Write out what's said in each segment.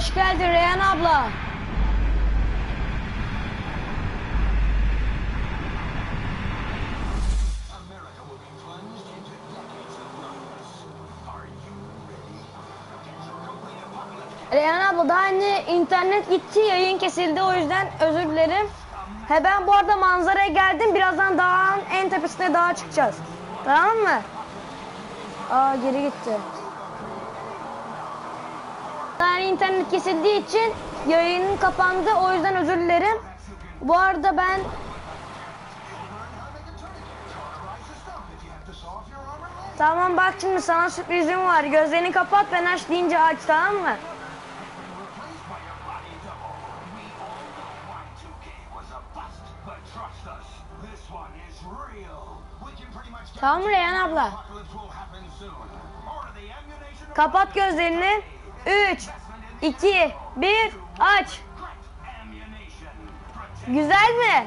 Hoş geldin Reyhan abla. Reyhan abla daha yeni internet gitti yayın kesildi o yüzden özür dilerim. He ben bu arada manzaraya geldim birazdan dağın en tepesine dağa çıkacağız. Tamam mı? Aa geri gitti. Yani internet kesildiği için yayının kapandı o yüzden özür dilerim. Bu arada ben Tamam bak şimdi sana sürprizim var. Gözlerini kapat ben aç deyince aç tamam mı? Y2K was a bust, but trust us, this one is real. We can pretty much Tamam Reyhan abla. Kapat gözlerini. 3, 2, 1, aç. Güzel mi?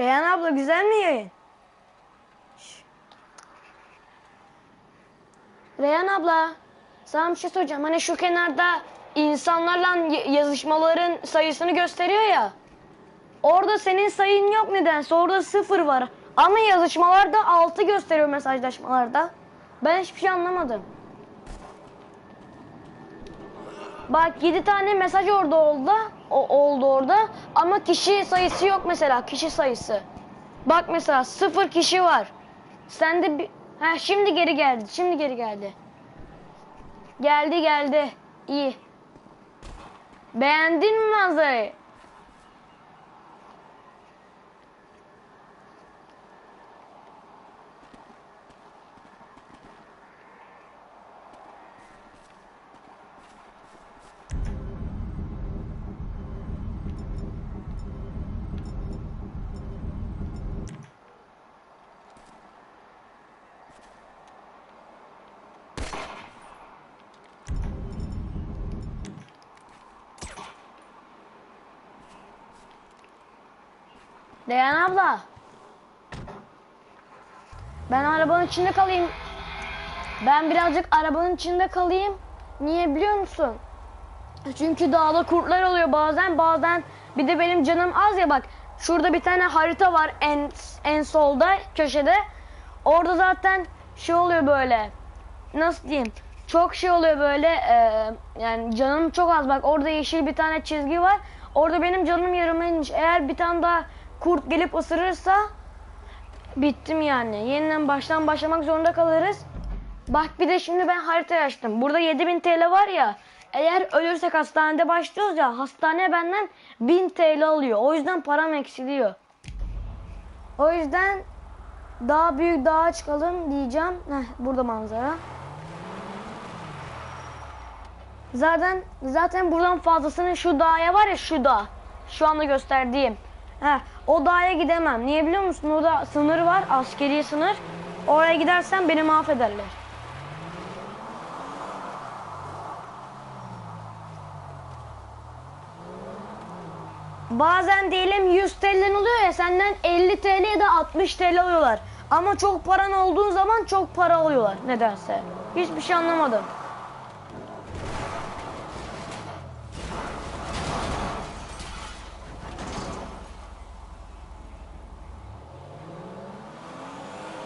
Reyhan abla güzel mi yayın? Reyhan abla, sana bir şey soracağım. Hani şu kenarda insanlarla yazışmaların sayısını gösteriyor ya. Orada senin sayın yok nedense. Orada sıfır var. Ama yazışmalarda altı gösteriyor mesajlaşmalarda. Ben hiçbir şey anlamadım. Bak 7 tane mesaj orada oldu. O, oldu orada. Ama kişi sayısı yok mesela. Kişi sayısı. Bak mesela sıfır kişi var. Sende bir... Ha şimdi geri geldi. Şimdi geri geldi. Geldi geldi. İyi. Beğendin mi manzarayı? Reyhan abla. Ben arabanın içinde kalayım. Ben birazcık arabanın içinde kalayım. Niye biliyor musun? Çünkü dağda kurtlar oluyor bazen bazen bir de benim canım az ya bak şurada bir tane harita var en en solda köşede orada zaten şey oluyor böyle nasıl diyeyim çok şey oluyor böyle e, yani canım çok az bak orada yeşil bir tane çizgi var orada benim canım yarıma inmiş eğer bir tane daha kurt gelip ısırırsa bittim yani yeniden baştan başlamak zorunda kalırız Bak bir de şimdi ben harita açtım. Burada 7000 TL var ya. Eğer ölürsek hastanede başlıyoruz ya. Hastane benden 1000 TL alıyor. O yüzden param eksiliyor. O yüzden daha büyük dağa çıkalım diyeceğim. Heh, burada manzara. Zaten zaten buradan fazlasını şu dağa var ya şu dağ. Şu anda gösterdiğim. Heh, o dağa gidemem. Niye biliyor musun? Orada sınır var. Askeri sınır. Oraya gidersem beni mahvederler. Bazen diyelim 100 TL'den oluyor ya senden 50 TL ya da 60 TL alıyorlar. Ama çok paran olduğu zaman çok para alıyorlar nedense. Hiçbir şey anlamadım.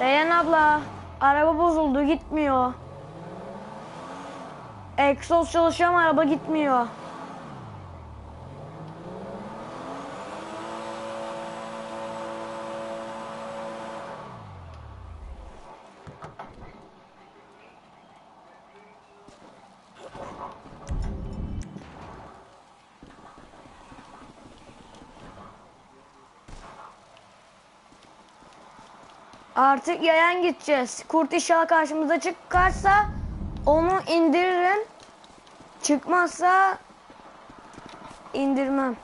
Reyhan abla, araba bozuldu gitmiyor. Egzoz çalışıyor ama araba gitmiyor. Artık yayan gideceğiz. Kurt inşallah karşımıza çıkarsa onu indiririm. Çıkmazsa indirmem.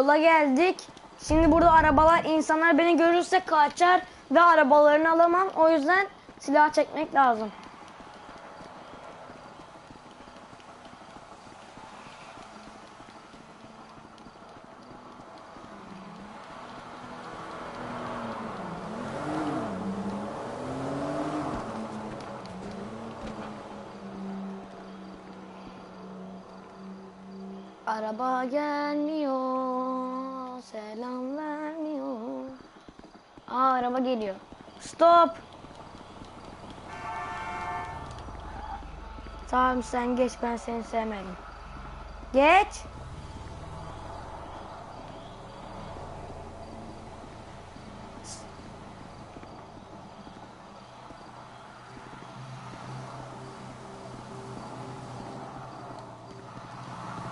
Yola geldik. Şimdi burada arabalar, insanlar beni görürse kaçar ve arabalarını alamam. O yüzden silah çekmek lazım. Araba gelmiyor, selam vermiyor. Aa araba geliyor. Stop. Tamam sen geç ben seni sevmedim. Geç.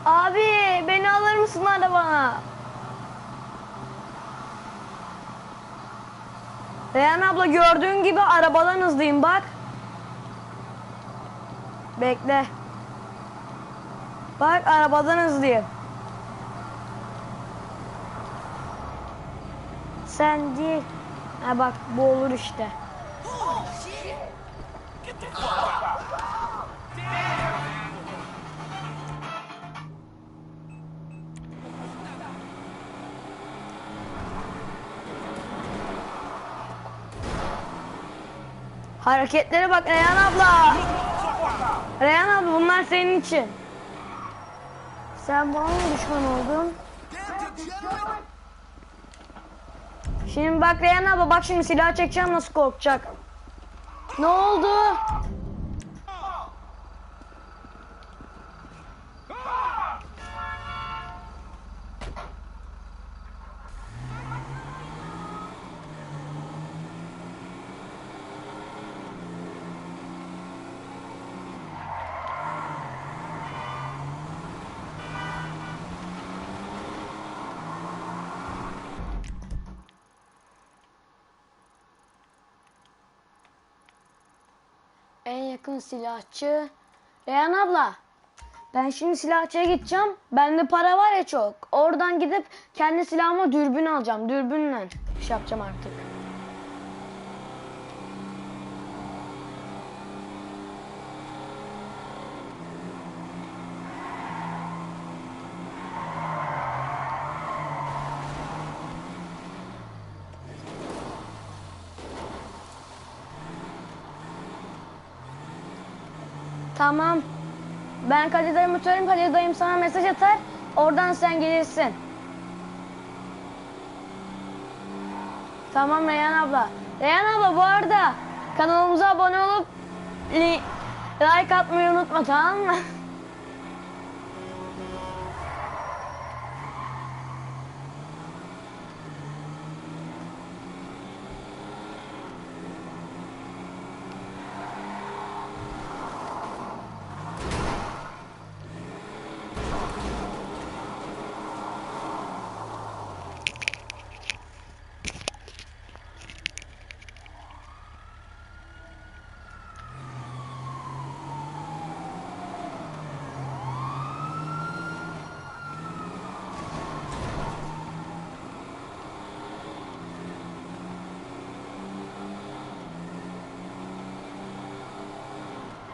Abi beni alır mısın arabana? Reyhan abla gördüğün gibi arabadan hızlıyım bak. Bekle. Bak arabadan hızlıyım. Sen değil. Ha bak bu olur işte. Hareketlere bak Reyhan abla. Reyhan abla bunlar senin için. Sen bana mı düşman oldun? Şimdi bak Reyhan abla bak şimdi silah çekeceğim nasıl korkacak. Ne oldu? Yakın silahçı. Reyhan abla. Ben şimdi silahçıya gideceğim. Bende para var ya çok. Oradan gidip kendi silahıma dürbün alacağım. Dürbünle iş yapacağım artık. Tamam. Ben Kadir dayımı söyleyeyim. Kadir dayım sana mesaj atar. Oradan sen gelirsin. Tamam Reyhan abla. Reyhan abla bu arada kanalımıza abone olup li- like atmayı unutma tamam mı?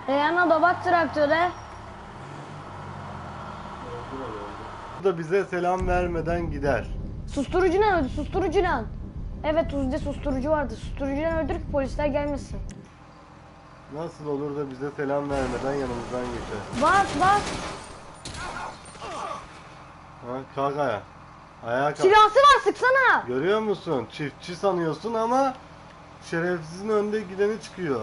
Reyhan abla bak traktöre. Bu da bize selam vermeden gider. Susturucudan öldü susturucudan. Evet Tuzlu'da susturucu vardı. Susturucudan öldür ki polisler gelmesin. Nasıl olur da bize selam vermeden yanımızdan geçer? Bas bas. Ha, kalk ayağa. Ayağa kalk. Silahsı var sıksana. Görüyor musun? Çiftçi sanıyorsun ama şerefsizin önde gideni çıkıyor.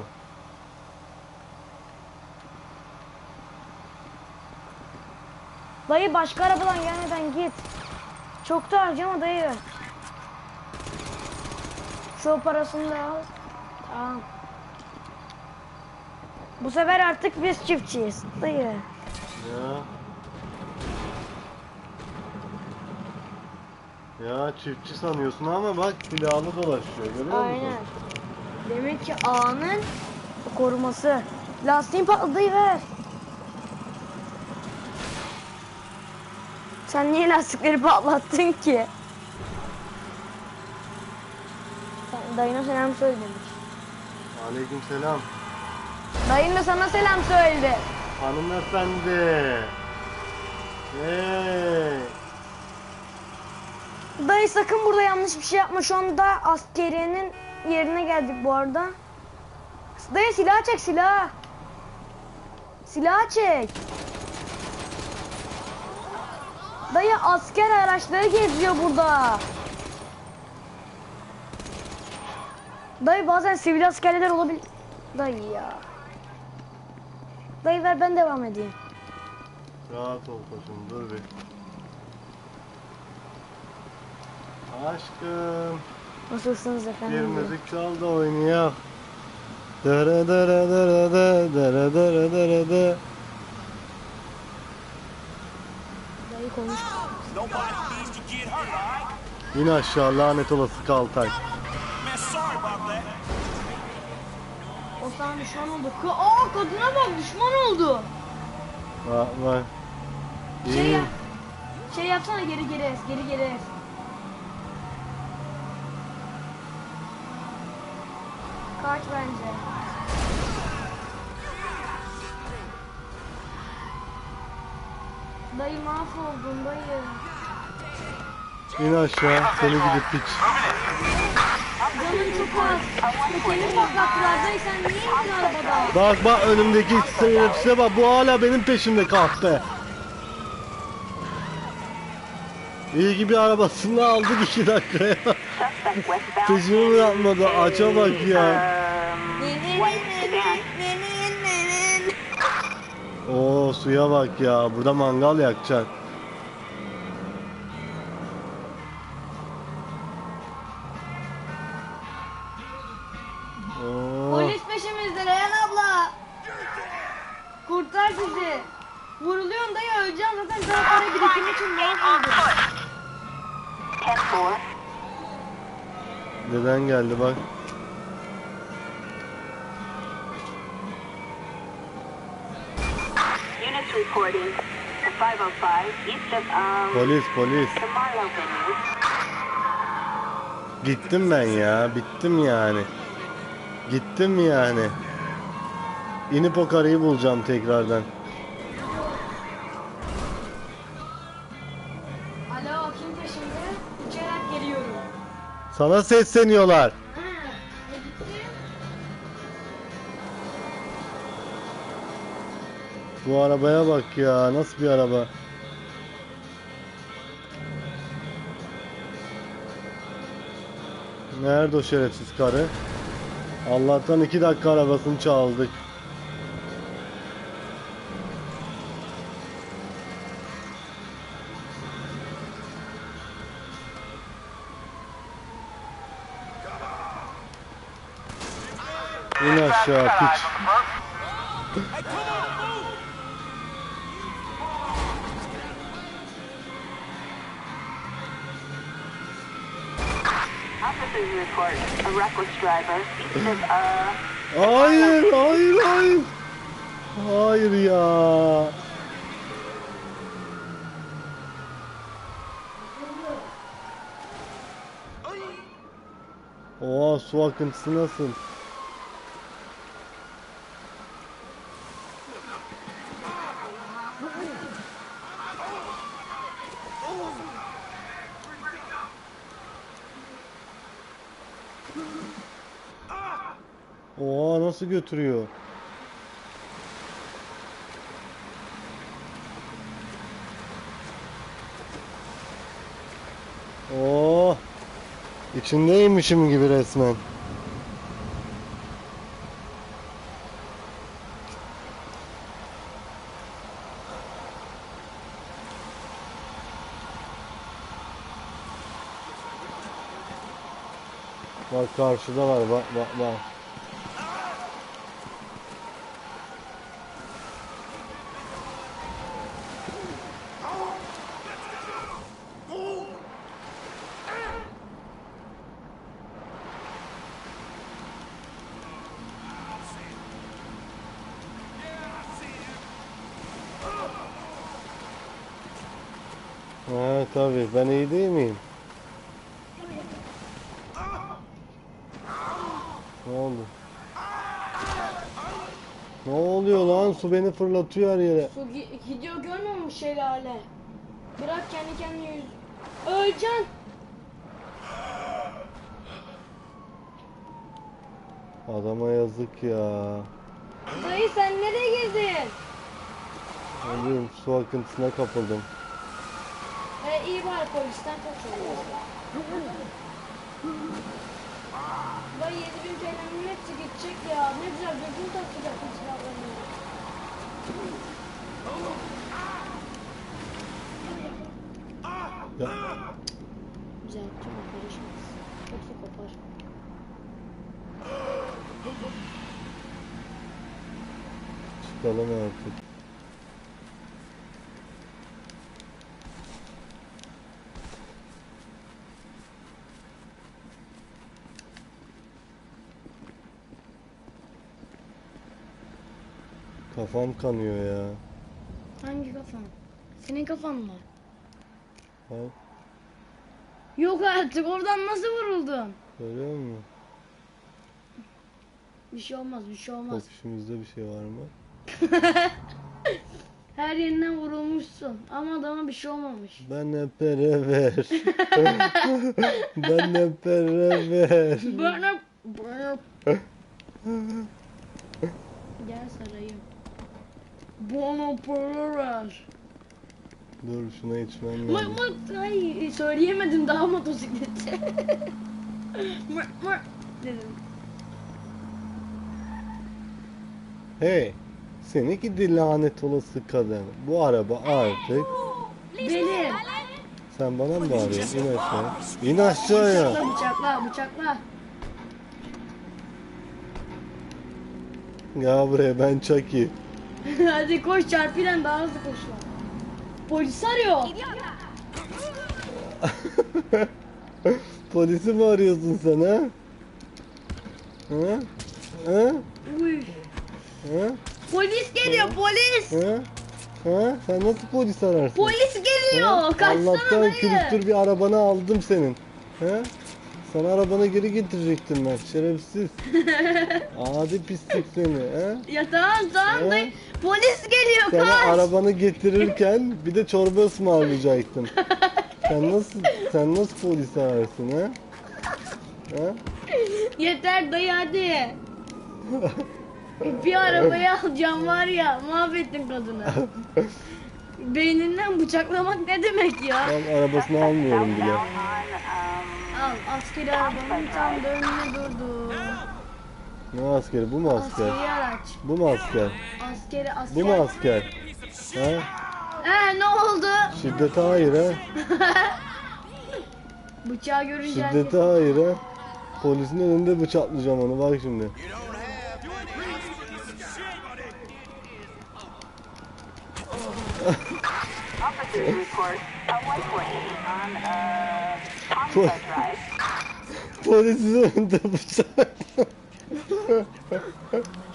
Dayı başka arabadan gelmeden git. Çok da harcama dayı. Şu parasını da al. Tamam. Bu sefer artık biz çiftçiyiz dayı. Ya. Ya çiftçi sanıyorsun ama bak silahlı dolaşıyor görüyor musun? Aynen. Demek ki ağanın koruması. Lastiğin patladı ver. Sen niye lastikleri patlattın ki? Dayına selam söylemiş. Aleyküm selam. Dayın da sana selam söyledi. Hanımefendi. Hey. Dayı sakın burada yanlış bir şey yapma. Şu anda askeriyenin yerine geldik bu arada. Dayı silah çek silah. Silah çek. Dayı asker araçları geziyor burada. Dayı bazen sivil askerler olabilir. Dayı ya. Dayı ver ben devam edeyim. Rahat ol koçum dur bir. Aşkım Nasılsınız bir efendim? müzik çal da oynayalım. Dere dere dere de dere dere dere de. Hurt, alright? İn aşağı lanet olası Kaltay. Man, sorry about that. O sana düşman oldu. Ka Aa kadına bak düşman oldu. Bak bak. Şey yap. Şey yapsana geri geri es, geri geri es. Kaç bence. Dayı mahvoldun dayı. İn aşağı seni gidip piç. Canın çok az. Tekerini patlattılar dayı sen niye indin arabada? Bak bak önümdeki hepsine bak bu hala benim peşimde kahpe. İyi ki bir arabasını aldık iki dakikaya. Peşimi bırakmadı aça bak ya. Oo suya bak ya burada mangal yakacaksın. Oo. Polis peşimizde Reyhan abla. Kurtar bizi. Vuruluyorsun dayı öleceğim zaten daha para birikimi için mahvoldum. 10-4. Neden geldi bak. Reporting to 505 east of um, Polis polis. the Marlow venue. Gittim ben ya. Bittim yani. Gittim yani. İnip o karıyı bulacağım tekrardan. Alo kim peşimde? Uçarak geliyorum. Sana sesleniyorlar. Bu arabaya bak ya. Nasıl bir araba? Nerede o şerefsiz karı? Allah'tan iki dakika arabasını çaldık. İn aşağı piç. Officers report a reckless driver of uh, Hayır, hayır, hayır. Hayır ya. Oha su akıntısı nasıl? Oha nasıl götürüyor? Oo. İçindeymişim gibi resmen. Karşıda var bak bak bak. Ha tabii ben iyi değil miyim? Su beni fırlatıyor her yere. Su gi- gidiyor görmüyor musun şelale? Bırak kendi kendine yüz. Öleceksin. Adama yazık ya. Dayı sen nereye girdin? Bileyim su akıntısına kapıldım. He iyi var polisten kaçıyorsun. Dayı 7000 TL'nin hepsi gidecek ya. Ne güzel gözünü takacaksın silahlarını. Ya, Güzel tamam karışmaz. Yoksa kopar. çıkalım artık. Kafam kanıyor ya. Hangi kafan? Senin kafan mı? Ha, Yok artık oradan nasıl vuruldun? görüyor musun? Bir şey olmaz bir şey olmaz. Bakışımızda bir şey var mı? Her yerinden vurulmuşsun ama adama bir şey olmamış. Ben ne pere ver. ben ne pere ver. Bana bana Gel sarayım. Para ver. Dur şuna içmem Mık lazım. mık ay söyleyemedim daha motosikleti. mık mık dedim. Hey, seni gidi lanet olası kadın. Bu araba artık. Benim. Sen bana mı bağırıyorsun? İn aşağı. İn aşağıya. Bıçakla bıçakla bıçakla. Ya buraya ben Chucky. Hadi koş çarpıyla daha hızlı koş lan. Polis arıyor. Polisi mi arıyorsun sen ha? Ha? Ha? Uy. Ha? Polis geliyor polis. Ha? Ha? Sen nasıl polis ararsın? Polis geliyor. Ha? Kaçsana Allah'tan dayı. külüstür bir arabanı aldım senin. Ha? Sana arabanı geri getirecektim ben şerefsiz. Adi pislik seni. Ha? Ya tamam tamam dayı. Polis geliyor Sana kaç. arabanı getirirken bir de çorba ısmarlayacaktım. sen nasıl sen nasıl polis ararsın ha? Ha? Yeter dayı hadi. bir arabayı alacağım var ya mahvettin kadını. Beyninden bıçaklamak ne demek ya? Ben arabasını almıyorum bile. Al askeri arabanın tam da önüne durdu. Ne askeri? Bu mu asker? Askeri araç. Bu mu asker? Askeri asker. Bu mu asker? Ha? He ne oldu? Şiddete hayır ha? Bıçağı görünce Şiddete hayır ha? Polisin önünde bıçaklayacağım onu bak şimdi. officers report a white on uh, Homestead Drive. Polisin önünde bıçak.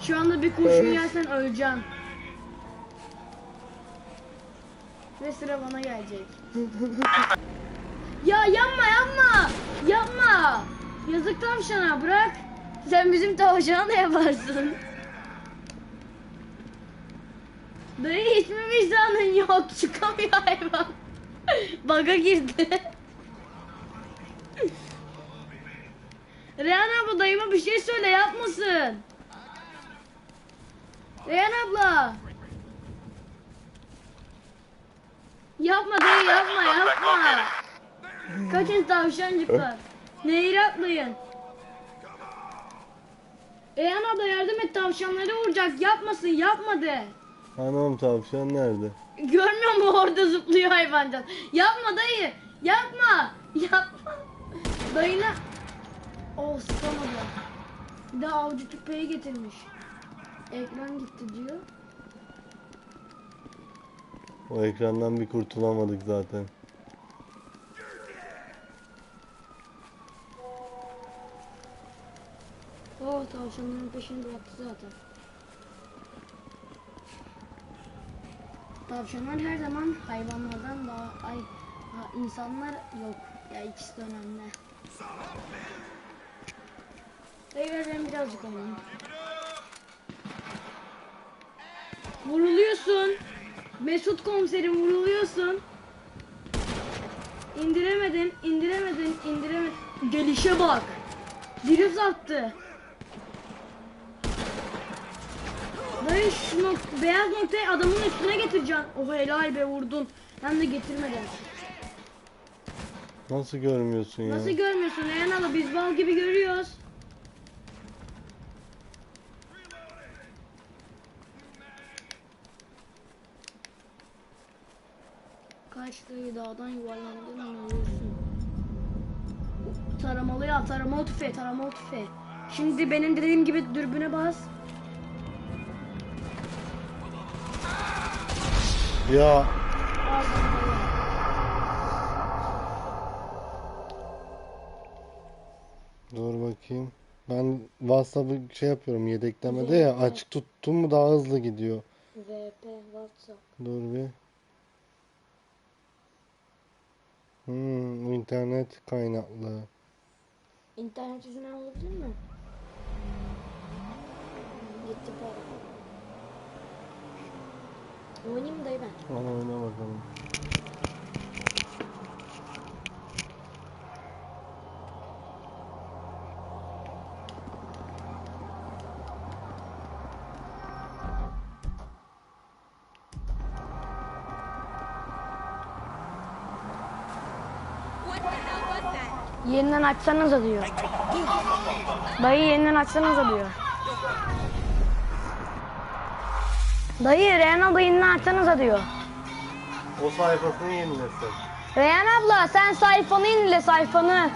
Şu anda bir kurşun yersen öleceksin. Ve sıra bana gelecek. ya yapma yapma! Yapma! Yazık tavşana bırak. Sen bizim tavşana ne yaparsın? Dayı hiç mi vicdanın yok? Çıkamıyor hayvan. Baga girdi. Reyhan abla dayıma bir şey söyle yapmasın. Reyhan abla. Yapma dayı yapma yapma. Kaçın tavşancıklar. Nehir atlayın. Reyhan abla yardım et tavşanları vuracak. Yapmasın yapma de. Anam tavşan nerede? Görmüyor mu orada zıplıyor hayvancan. Yapma dayı. Yapma. Yapma. Dayına. Oh sıkamadı. Bir de avcı tüpeyi getirmiş. Ekran gitti diyor. O ekrandan bir kurtulamadık zaten. Oh tavşanların peşini bıraktı zaten. Tavşanlar her zaman hayvanlardan daha ay Ha, insanlar yok. Ya ikisi de önemli. Beyler ben birazcık alayım. Vuruluyorsun. Mesut komiserim vuruluyorsun. İndiremedin, indiremedin, indiremedin. Gelişe bak. Drift attı. Dayı şu nok- beyaz noktayı adamın üstüne getireceksin. Oh helal be vurdun. Hem de getirmeden. Nasıl görmüyorsun ya? Nasıl görmüyorsun Reyhan abla biz bal gibi görüyoruz. Kaçtığı dağdan yuvarlandığın an ölürsün. Taramalı ya taramalı tüfeği taramalı tüfeği. Şimdi benim dediğim gibi dürbüne bas. Ya dur bakayım. Ben WhatsApp'ı şey yapıyorum yedeklemede ya açık tuttum mu daha hızlı gidiyor. VP WhatsApp. Dur bir. Hmm, internet kaynaklı. İnternet yüzünden olabilir mi? Gitti para. Oynayayım mı dayı ben? Al oyna bakalım. Yeniden açsanıza diyor. Dayı yeniden açsanıza diyor. Dayı Reyhan abla yeniden açsanıza diyor. O sayfasını yenilesin. Reyhan abla sen sayfanı yenile sayfanı.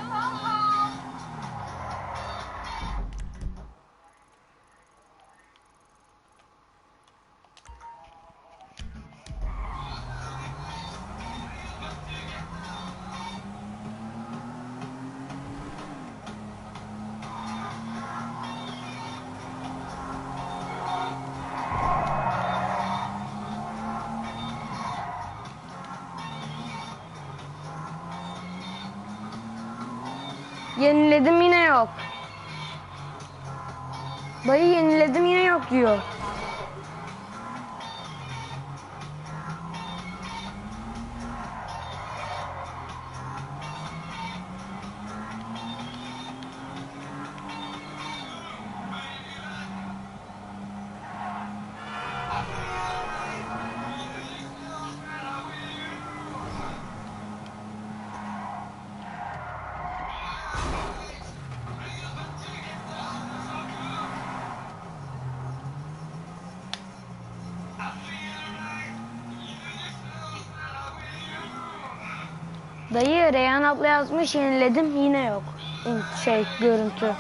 Dayı Reyhan abla yazmış yeniledim yine yok. Şey görüntü.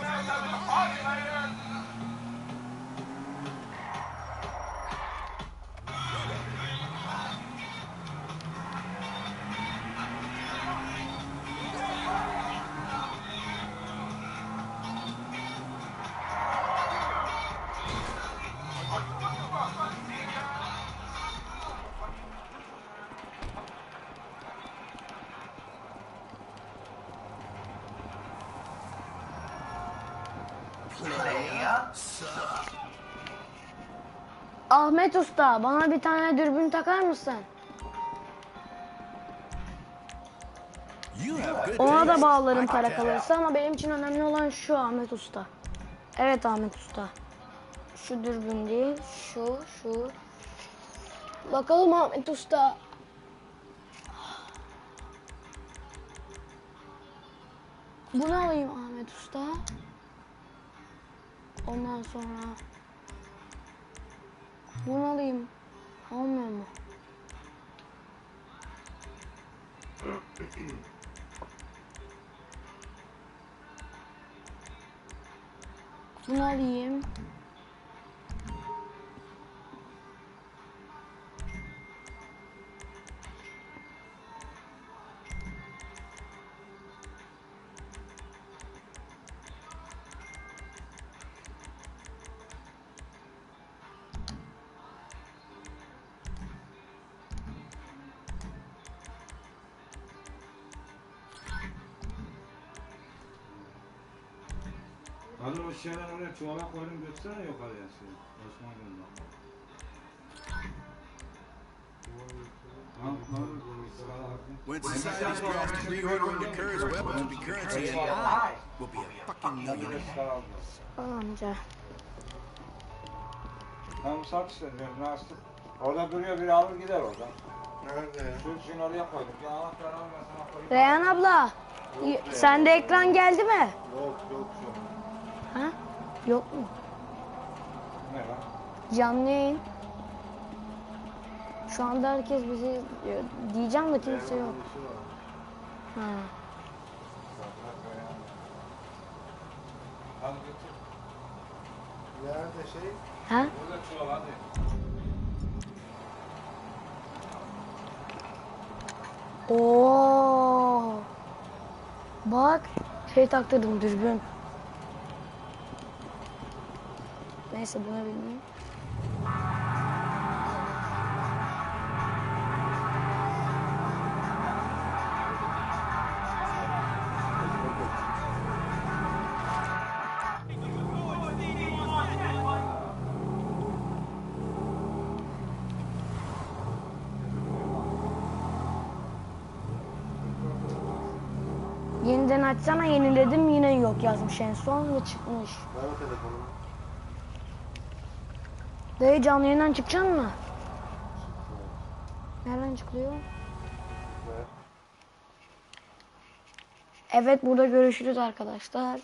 Ahmet Usta bana bir tane dürbün takar mısın? Ona da bağlarım para kalırsa ama benim için önemli olan şu Ahmet Usta. Evet Ahmet Usta. Şu dürbün değil, şu, şu. Bakalım Ahmet Usta. Bunu alayım Ahmet Usta. Ondan sonra bunu alayım. Olmuyor mu? Bunu alayım. Şeyler oraya çuvala koydum götürsene yukarıya şey. Osman tamam. When society's draws to reordering the currency weapons to be currency and AI will be a fucking millionaire. Amca. Tamam sat işte diyorum nasıl? Orada duruyor biri alır gider oradan. Nerede ya? Şu için oraya koyduk. Ya anahtarı al ben sana koyayım. Reyhan abla. Sende ekran geldi mi? Yok yok an. Ha? Yok mu? Ne lan? Canlı yayın. Şu anda herkes bizi izliyor. Diyeceğim de kimse yok. Var. Ha. Götür. Nerede şey? Ha? Burada çuval hadi. Oo. Bak şey taktırdım dürbün. Neyse bunu bilmiyorum. Yeniden açsana yeniledim yine yok yazmış en son ve çıkmış. Ver o telefonumu. Dayı canlı yayından çıkacaksın mı? Nereden çıkılıyor? Evet burada görüşürüz arkadaşlar.